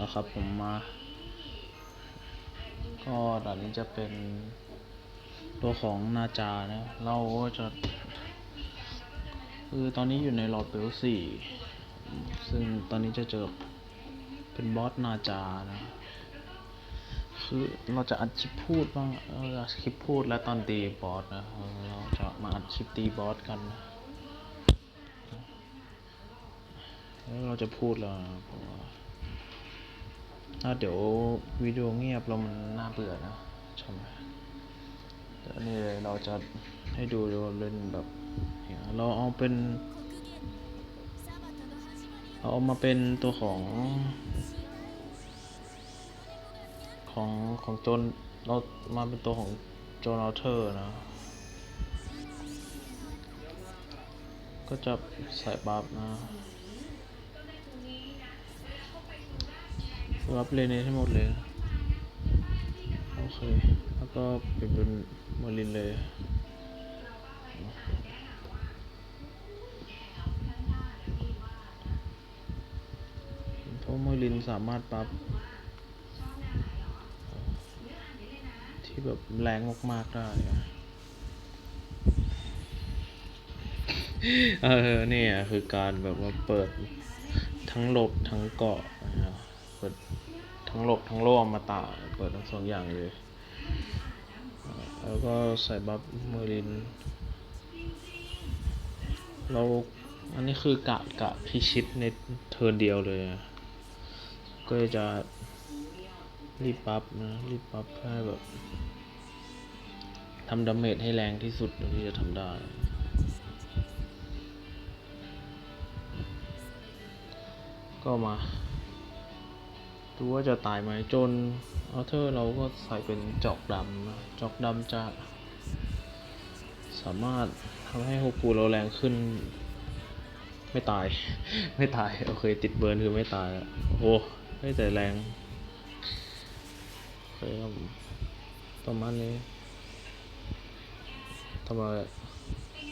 นะครับผมมา ก็ด่านนี้จะเป็นตัวของนาจานะเราก็จะคือตอนนี้อยู่ในหลอดเบลสี่ซึ่งตอนนี้จะเจอเป็นบอสนาจานะคือเราจะอัดคลิปพูดบ้างเอออัดคลิปพูดและตอนตีบอสนะเราจะมาอัดคลิปตีบอสกันแล้วเราจะพูดแล้วนะเพราะว่า ถ้าเดี๋ยววิดีโอเงียบแล้วมันน่าเบื่อนะใช่ไหมเดี๋ยวนี่เลยเราจะให้ดูเราเล่นแบบเราเอาเป็นเราเอามาเป็นตัวของของของโจนเรามาเป็นตัวของโจนอเทอร์นะ ก็จะใส่บัฟนะ บัฟเลนเนให้หมดเลย โอเค แล้วก็เปลี่ยนเป็นมอรินเลยเพราะมอรินสามารถปรับที่แบบแรงมาก ๆ ได้ เออเนี่ยคือการแบบว่าเปิดทั้งหลบทั้งเกาะนะครับ เปิดทั้งหลบทั้งโล่อมตะเปิดทั้งสองอย่างเลย แล้วก็ใส่บัฟเมอริน เราอันนี้คือกะกะพิชิตในเทิร์นเดียวเลย ก็จะรีบปั๊บนะ รีบปั๊บเพื่อให้แบบทำดาเมจให้แรงที่สุดที่จะทำได้ก็มา ดูว่าจะตายไหมจนอัลเทอร์เราก็ใส่เป็นจอกดำจอกดำจะ สามารถทำให้โฮกูเราแรงขึ้น ไม่ตาย ไม่ตาย โอเค ติดเบิร์นคือไม่ตายอะโอ้ไม่แต่แรงโอเคครับผมประมาณนี้ทำไม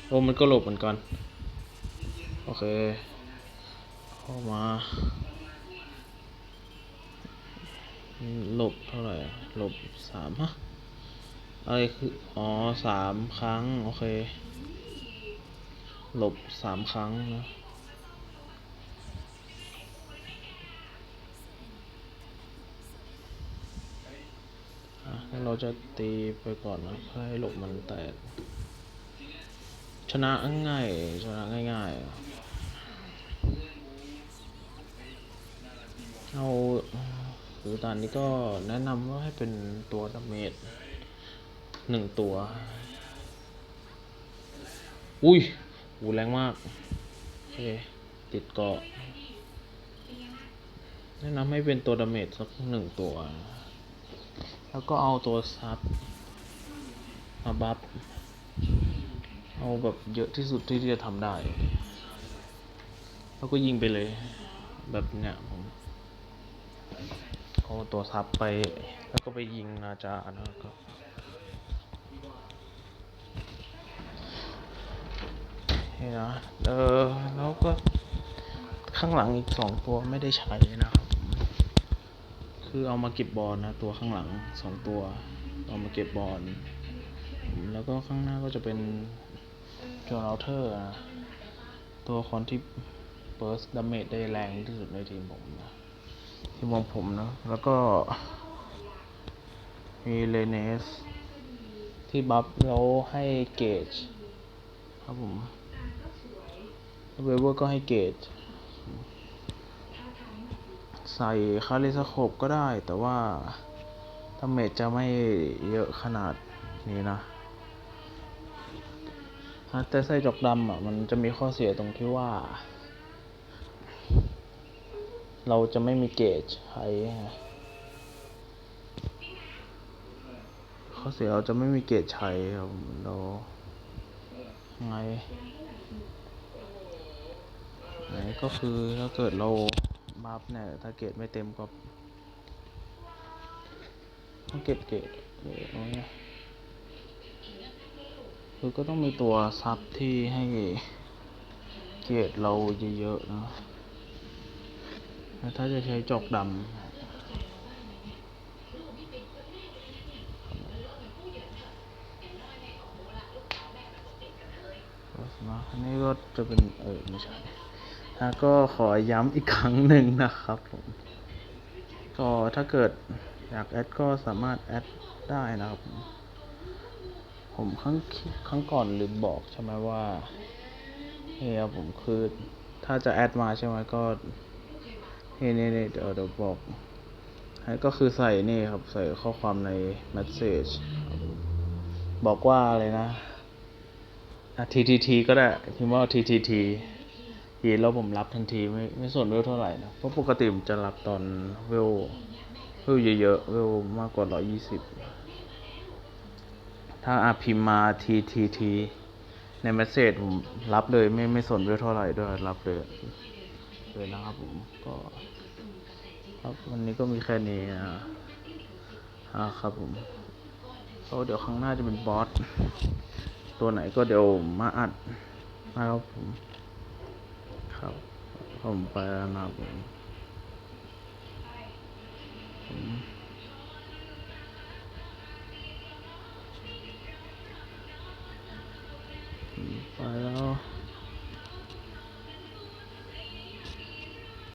โอ้มันก็หลบเหมือนกัน โอเค เข้ามา ลบเท่าไหร่ลบสามฮะอะไรคือ อ๋อสามครั้ง โอเค ลบสามครั้งนะเราจะตีไปก่อนนะเพื่อให้หลบมันแตก ชนะง่ายชนะง่ายๆเอา คือตอนนี้ก็แนะนำว่าให้เป็นตัวดาเมจหนึ่งตัว อุ้ยหูแรงมาก โอเค ติดเกาะ แนะนำให้เป็นตัวดาเมจสักหนึ่งตัว แล้วก็เอาตัวซับมาบัฟ เอาแบบเยอะที่สุดที่จะทำได้ แล้วก็ยิงไปเลย แบบเนี้ยผม เอาตัวซับไป แล้วก็ไปยิงนาจานะก็นี่นะเออแล้วก็ข้างหลังอีกสองตัวไม่ได้ใช้นะครับ คือเอามาเก็บบอลนะ ตัวข้างหลังสองตัว เอามาเก็บบอลแล้วก็ข้างหน้าก็จะเป็นจอร์เอาเทอร์นะ ตัวคนที่เปิร์สดาเมจได้แรงที่สุดในทีมผมนะ ที่มองผมนะ แล้วก็ มีเลเนส ที่บัฟแล้วให้เกจครับผมเวเวอร์ก็ให้เกจใส่คาริสโคปก็ได้ แต่ว่าดาเมจจะไม่เยอะขนาดนี้นะแต่ใส่จอกดำอะ มันจะมีข้อเสียตรงที่ว่า เราจะไม่มีเกจใช้ข้อเสียเราจะไม่มีเกจใช้ครับเราไงไหนก็คือถ้าเกิดเราบัฟเนี่ยถ้าเกจไม่เต็มก็ต้องเก็บเกจเออเอาไงคือก็ต้องมีตัวซับที่ให้เกจเราเยอะๆนะ ถ้าจะใช้จอกดำอันนี้ก็จะเป็นเออไม่ใช่แล้วก็ขอย้ำอีกครั้งหนึ่งนะครับผมก็ถ้าเกิดอยากแอดก็สามารถแอดได้นะครับ ผมครั้งครั้งก่อนลืมบอกใช่ไหมว่าเฮียผมคือถ้าจะแอดมาใช่ไหมก็ เนี่นี่เดี๋ยวเดี๋ยวบอกให้ก็คือใส่นี่ครับ ใส่ข้อความใน message บอกว่าอะไรนะอะ TTT ก็ได้พิมพ์ว่า TTT ทีแล้วผมรับทันทีไม่ไม่สนเวลเท่าไหร่นะ เพราะปกติผมจะรับตอนเวลเวลเยอะๆ เวลมากกว่าร้อยี่สิบถ้าอาพิมพ์มา TTT ในเมสเซจผมรับเลยไม่ไม่สนด้วยเท่าไหร่ด้วยรับเลย เลยนะครับผมก็ครับวันนี้ก็มีแค่นี้นะครับผมก็เดี๋ยวครั้งหน้าจะเป็นบอสตัวไหนก็เดี๋ยวมาอัดนะครับผมครับผมไปแล้วนะครับผม